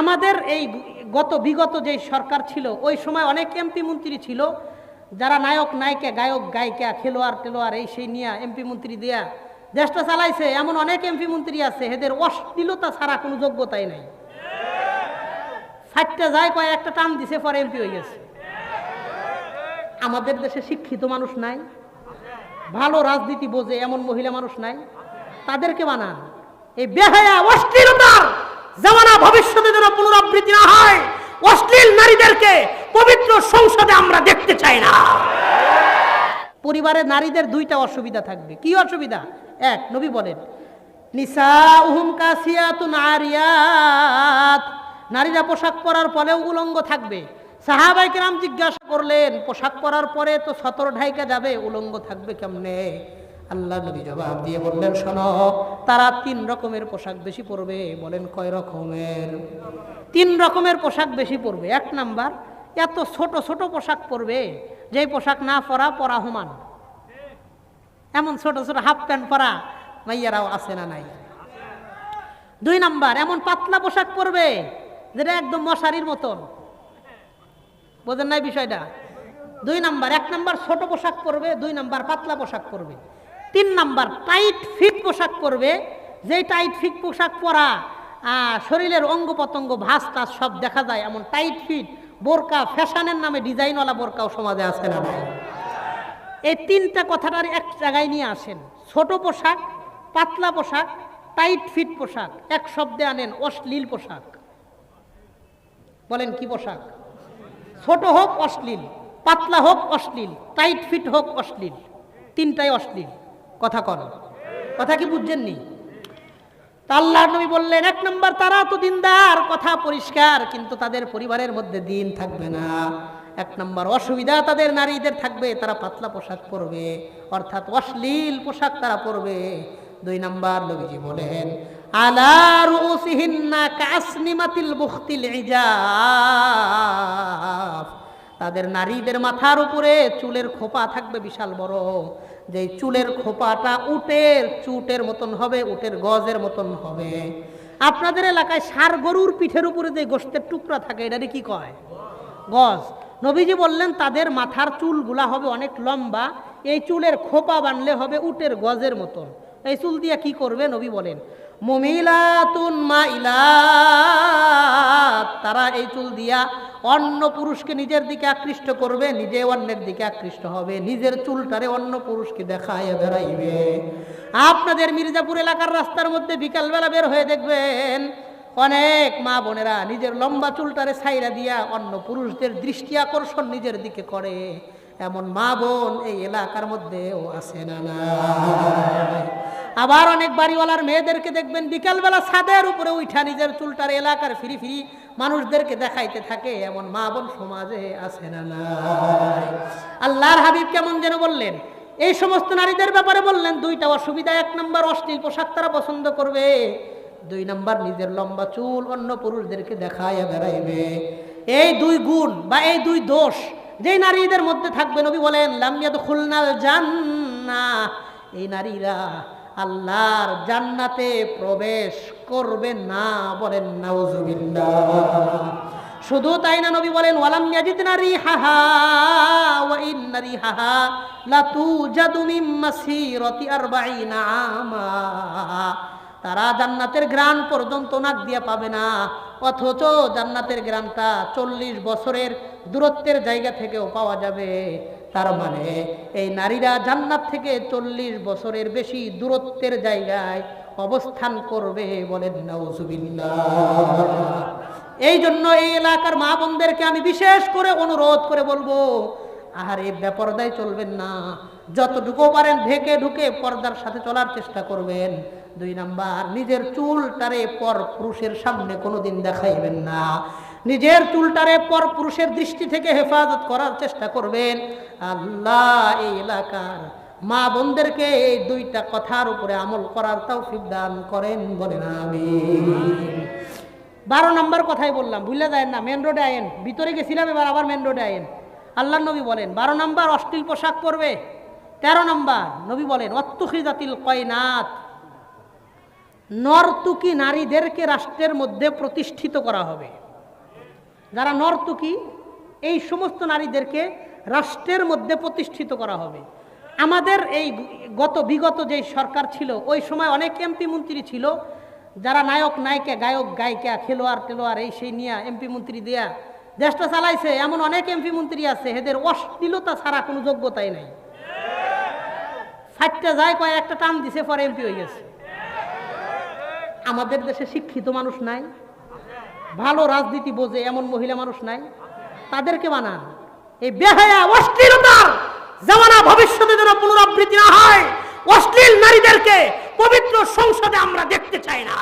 আমাদের এই গত বিগত যে সরকার ছিল, ওই সময় অনেক এমপি মন্ত্রী ছিল, যারা নায়ক, নায়িকা, গায়ক, গায়িকা, খেলোয়াড়, টেলোয়াড়, এই সেই নিয়ে এমপি মন্ত্রী দেয়া দেশটা চালাইছে, এমন অনেক এমপি মন্ত্রী আছে, এদের অশ্লীলতা ছাড়া কোনো যোগ্যতাই নাই। ফাইটটা যায় কয়, একটা টান দিছে, পরে এমপি হয়ে গেছে। আমাদের দেশে শিক্ষিত মানুষ নাই, ভালো রাজনীতি বোঝে এমন মহিলা মানুষ নাই, তাদেরকে বানান। এই বেহায়া, অশ্লীলতার জামানা ভবিষ্যতে যেন পুনরাবৃত্তি না হয়, অশ্লীল নারীদেরকে পবিত্র সংসদে আমরা দেখতে চাই না। পরিবারের নারীদের দুইটা অসুবিধা থাকবে। কি অসুবিধা? এক, নবী বলেন নারীরা পোশাক পরার পরেও উলঙ্গ থাকবে। সাহাবাই কিরাম জিজ্ঞাসা করলেন, পোশাক পরার পরে তো সতর ঢাইকা যাবে, উলঙ্গ থাকবে কেমনে? আল্লাহ নবী জবাব দিয়ে বললেন, শোনো, তারা তিন রকমের পোশাক বেশি পরবে। বলেন, কয় রকমের? তিন রকমের পোশাক বেশি পরবে। এক নাম্বার, এত ছোট ছোট পোশাক পরবে, যেই পোশাক না পরা পরা হুমান। এমন ছোট ছোট হাফ প্যান্ট পরা মাইয়ারাও আছে না নাই? দুই নাম্বার, এমন পাতলা পোশাক পরবে, যেটা একদম মশারির মতন। বোঝেন নাই বিষয়টা? দুই নাম্বার, এক নাম্বার ছোট পোশাক পরবে, দুই নাম্বার পাতলা পোশাক পরবে। তিন নাম্বার টাইট ফিট পোশাক পরবে। যেই টাইট ফিট পোশাক পরা শরীরের অঙ্গ প্রত্যঙ্গ ভাস টাস সব দেখা যায়, এমন টাইট ফিট বোরকা ফ্যাশনের নামে ডিজাইনওয়ালা বোরকাও সমাজে আছে না এই তিনটা কথাটার এক জায়গায় নিয়ে আসেন। ছোট পোশাক, পাতলা পোশাক টাইট ফিট পোশাক, এক শব্দে আনেন অশ্লীল পোশাক। বলেন কি পোশাক? ছোট হোক অশ্লীল, পাতলা হোক অশ্লীল টাইট ফিট হোক অশ্লীল, তিনটাই অশ্লীল। কথা কর কথা কি বুঝছেননি? আল্লাহ নবী বললেন, এক নম্বর তারা তো দিনদার, কথা পরিষ্কার, কিন্তু তাদের পরিবারের মধ্যে দিন থাকবে না। এক নম্বর অসুবিধা তাদের নারীদের থাকবে, তারা পাতলা পোশাক পরবে, অর্থাৎ অশ্লীল পোশাক তারা পরবে। দুই নম্বর নবীজি বলেন, আলা রুসিহিন্না কাসনিমাতিল বুখতিল ইজাফ। তাদের নারীদের মাথার উপরে চুলের খোপা থাকবে বিশাল বড়। যে চুলের খোপাটা উটের চুটের মতন হবে, উটের গজের মতন হবে। আপনাদের এলাকায় সার গরুর পিঠের উপরে যে গোষ্ঠের টুকরা থাকে, এটা কি কয়? গজ। নবীজি বললেন, তাদের মাথার চুলগুলা হবে অনেক লম্বা, এই চুলের খোপা বানলে হবে উটের গজের মতন। এই চুল দিয়া কি করবে? নবী বলেন, মমিলাতুন মাইলাত। তারা এই চুল দিয়া অন্য পুরুষকে নিজের দিকে আকৃষ্ট করবে, নিজে অন্যের দিকে আকৃষ্ট হবে। নিজের চুলটারে অন্য পুরুষকে দেখায় বেড়াইবে। আপনাদের মির্জাপুর এলাকার রাস্তার মধ্যে বিকালবেলা বের হয়ে দেখবেন, অনেক মা বোনেরা নিজের লম্বা চুলটারে ছাইরা দিয়া অন্য পুরুষদের দৃষ্টি আকর্ষণ নিজের দিকে করে। এমন মা বোন এই এলাকার মধ্যেও আছে না? আবার অনেক বাড়িওয়ালার মেয়েদেরকে দেখবেন বিকালবেলা ছাদের উপরে উঠা নিজের চুলটার এলাকার ফিরি ফিরি মানুষদেরকে দেখাইতে থাকে, এমন মা বোন সমাজে আছে না আল্লাহর হাবিব কেমন যেন বললেন, এই সমস্ত নারীদের ব্যাপারে বললেন, দুইটা অসুবিধা, এক নম্বর অশ্লীল পোশাক তারা পছন্দ করবে, দুই নাম্বার নিজের লম্বা চুল অন্য পুরুষদেরকে দেখায় বেড়াইবে। এই দুই গুণ বা এই দুই দোষ যে নারীদের মধ্যে থাকবে, নবী বলেন লামিয়াদ খুলনাল জান্না এই নারীরা আল্লাহর জান্নাতে প্রবেশ করবে না বলেন নাউজুবিল্লাহ। শুধু তাই না নবী বলেন, ওয়ালাম ইয়াজিদ নারী হাহা ওয়া ইন নারী হাহা লাতু জাদু মাসিরাতি আরবাঈনা আমা। তারা জান্নাতের গ্রান পর্যন্ত নাক দিয়ে পাবে না, অথচ জান্নাতের গ্রানটা চল্লিশ বছরের দূরত্বের জায়গা থেকেও পাওয়া যাবে। তার মানে এই নারীরা জান্নাত থেকে চল্লিশ বছরের বেশি দূরত্বের জায়গায় অবস্থান করবে বলেন এই জন্য এই এলাকার মা বোনদেরকে আমি বিশেষ করে অনুরোধ করে বলব, আহারে, বেপরদায় চলবেন না। যতটুকু পারেন ঢেকে ঢুকে পর্দার সাথে চলার চেষ্টা করবেন। দুই নাম্বার, নিজের চুল চুলটারে পর পুরুষের সামনে কোনোদিন দেখাইবেন না। নিজের চুলটারে পর পুরুষের দৃষ্টি থেকে হেফাজত করার চেষ্টা করবেন। আল্লাহ এই এলাকার মা বোনদেরকে এই দুইটা কথার উপরে আমল করার তৌফিক দান করেন বলেন আমি বারো নম্বর কথাই বললাম, ভুলে যায় না, মেন রোডে আয়েন। ভিতরে গেছিলাম, এবার আবার মেন রোডে আয়েন। আল্লাহ নবী বলেন, বারো নম্বর অশ্লীল পোশাক পরবে। তেরো নম্বর নবী বলেন অত্তুখি জাতিল কয়নাথ নর্তুকি নারীদেরকে রাষ্ট্রের মধ্যে প্রতিষ্ঠিত করা হবে। যারা নর্তুকি, এই সমস্ত নারীদেরকে রাষ্ট্রের মধ্যে প্রতিষ্ঠিত করা হবে। আমাদের এই গত বিগত যে সরকার ছিল, ওই সময় অনেক এমপি মন্ত্রী ছিল, যারা নায়ক, নায়িকা, গায়ক, গায়িকা, খেলোয়াড়, টেলোয়াড়, এই সেই নিয়ে এমপি মন্ত্রী দেয়া দেশটা চালাইছে, এমন অনেক এমপি মন্ত্রী আছে, এদের অশ্লীলতা ছাড়া কোনো যোগ্যতাই নাই। ষাটটা যায় কয়, একটা টান দিছে পরে এমপি হয়ে গেছে। আমাদের দেশে শিক্ষিত মানুষ নাই। ভালো রাজনীতি বোঝে এমন মহিলা মানুষ নাই। তাদেরকে বানান। এই বেহায়া অশ্লীলতার জামানা ভবিষ্যতে যেন পুনরাবৃত্তি না হয়, অশ্লীল নারীদেরকে পবিত্র সংসদে আমরা দেখতে চাই না।